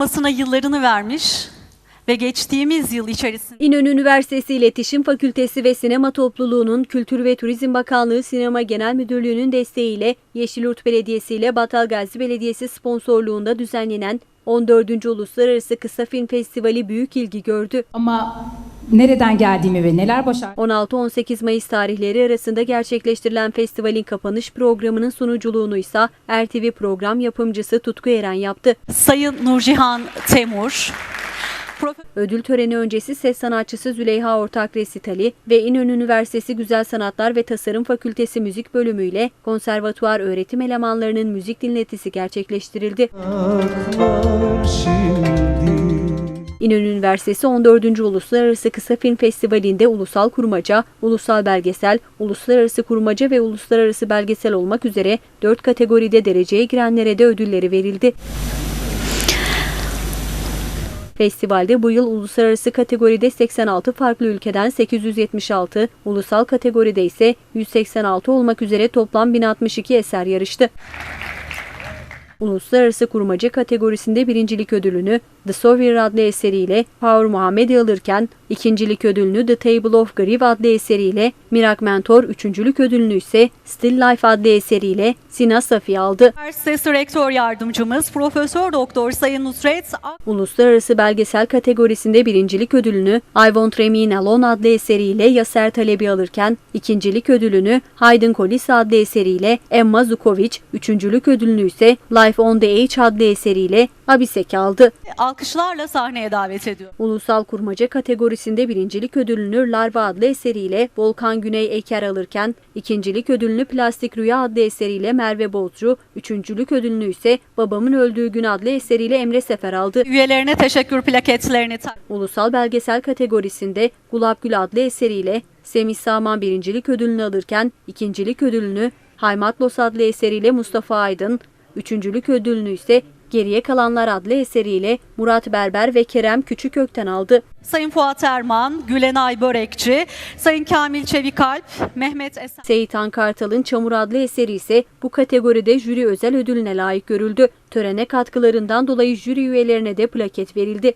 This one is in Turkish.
Basına yıllarını vermiş ve geçtiğimiz yıl içerisinde İnönü Üniversitesi İletişim Fakültesi ve Sinema Topluluğu'nun Kültür ve Turizm Bakanlığı Sinema Genel Müdürlüğü'nün desteğiyle Yeşilyurt Belediyesi ile Batalgazi Belediyesi sponsorluğunda düzenlenen 14. Uluslararası Kısa Film Festivali büyük ilgi gördü. Ama nereden geldiğimi ve neler başardığımı 16-18 Mayıs tarihleri arasında gerçekleştirilen festivalin kapanış programının sunuculuğunu ise RTV program yapımcısı Tutku Eren yaptı. Sayın Nurcihan Temur, Ödül töreni öncesi ses sanatçısı Züleyha Ortak Resitali ve İnönü Üniversitesi Güzel Sanatlar ve Tasarım Fakültesi Müzik Bölümü ile konservatuvar öğretim elemanlarının müzik dinletisi gerçekleştirildi. şimdi İnönü Üniversitesi 14. Uluslararası Kısa Film Festivali'nde ulusal kurmaca, ulusal belgesel, uluslararası kurmaca ve uluslararası belgesel olmak üzere 4 kategoride dereceye girenlere de ödülleri verildi. Festivalde bu yıl uluslararası kategoride 86 farklı ülkeden 876, ulusal kategoride ise 186 olmak üzere toplam 1062 eser yarıştı. Uluslararası kurmaca kategorisinde birincilik ödülünü The Sawyer adlı eseriyle Power Muhammed alırken, ikincilik ödülünü The Table of Grief adlı eseriyle Mirak Mentor, üçüncülük ödülünü ise Still Life adlı eseriyle Sina Safi aldı. Üniversitesi Rektör Yardımcımız Profesör Doktor Sayın Nusret Ak- Uluslararası belgesel kategorisinde birincilik ödülünü I Won't Remain Alone adlı eseriyle Yaser Talebi alırken, ikincilik ödülünü Hayden Collis adlı eseriyle Emma Zukovic, üçüncülük ödülünü ise Life on the Edge adlı eseriyle Abisek aldı. alkışlarla sahneye davet ediyor. Ulusal kurmaca kategorisinde birincilik ödülünü Larva adlı eseriyle Volkan Güney Eker alırken, ikincilik ödülünü Plastik Rüya adlı eseriyle Merve Bozcu, üçüncülük ödülünü ise Babamın Öldüğü Gün adlı eseriyle Emre Sefer aldı. Üyelerine teşekkür plaketlerini Ulusal belgesel kategorisinde Gulab Gül adlı eseriyle Semih Saman birincilik ödülünü alırken, ikincilik ödülünü Haymatlos adlı eseriyle Mustafa Aydın, üçüncülük ödülünü ise Geriye Kalanlar adlı eseriyle Murat Berber ve Kerem Küçükök'ten aldı. Sayın Fuat Erman, Gülenay Börekçi, Sayın Kamil Çevikalp, Mehmet Esen. Seyitan Kartal'ın Çamur adlı eseri ise bu kategoride jüri özel ödülüne layık görüldü. Törene katkılarından dolayı jüri üyelerine de plaket verildi.